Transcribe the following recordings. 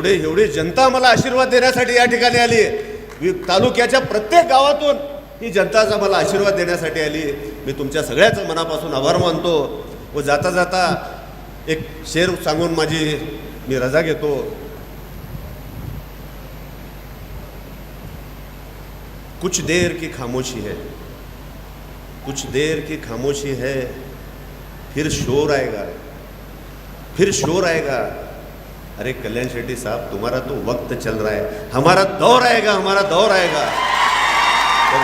एवढे एवढी जनता मला आशीर्वाद देण्यासाठी या ठिकाणी आली आहे. तालुक्याच्या प्रत्येक गावातून ही जनताचा मला आशीर्वाद देण्यासाठी आली मी तुमच्या सगळ्याच मनापासून आभार मानतो व जाता जाता एक शेर सांगून माझी मी रजा घेतो. कुछ देर की खामोशी है कुछ देर की खामोशी है फिर शोर आएगा फिर शोर आएगा। अरे कल्याण शेट्टी साहब तुम्हारा तो वक्त चल रहा है। हमारा दौर आएगा हमारा दौर आएगा। तर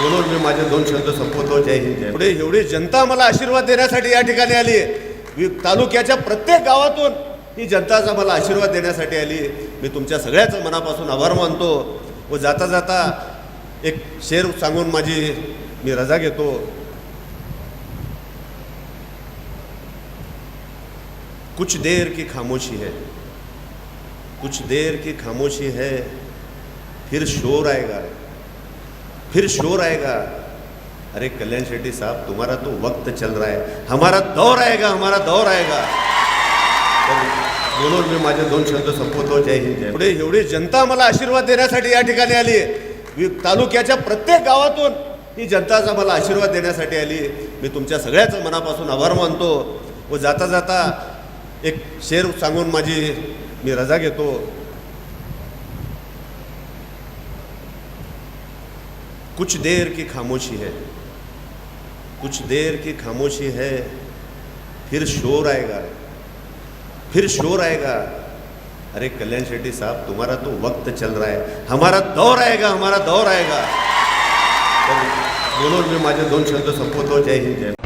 बोलून मी माझे दोन शब्द संपवतो जय हिंद जय एवढे एवढी जनता मला आशीर्वाद देण्यासाठी या ठिकाणी आली आहे. तालुक्याच्या प्रत्येक गावातून ही जनताचा मला आशीर्वाद देण्यासाठी आली मी तुमच्या सगळ्याच मनापासून आभार मानतो व जाता जाता एक शेर सांगून माझी मी रजा घेतो. कुछ देर की खामोशी है। कुछ देर की खामोशी है फिर शोर आएगा। फिर शोर आएगा। अरे कल्याण शेट्टी साहब तुम्हारा तो वक्त चल रहा है। हमारा दौर आएगा हमारा दौर आएगा। तर बोलून मी माझे दोन शब्द संपवतो जय हिंद जय एवढे एवढी जनता मला आशीर्वाद देण्यासाठी या ठिकाणी आली आहे. तालुक्याच्या प्रत्येक गावातून ही जनताचा मला आशीर्वाद देण्यासाठी आली मी तुमच्या सगळ्याच मनापासून आभार मानतो व जाता जाता एक शेर सांगून माझी, मी रजा घेतो. कुछ देर की खामोशी है, कुछ देर की खामोशी है, फिर शोर आएगा, फिर शोर आएगा। अरे कल्याण शेट्टी साहब, तुम्हारा तो वक्त चल रहा है, हमारा दौर आएगा, हमारा दौर आएगा। तर बोलून मी माझे दोन शब्द संपवतो, जय हिंद, जय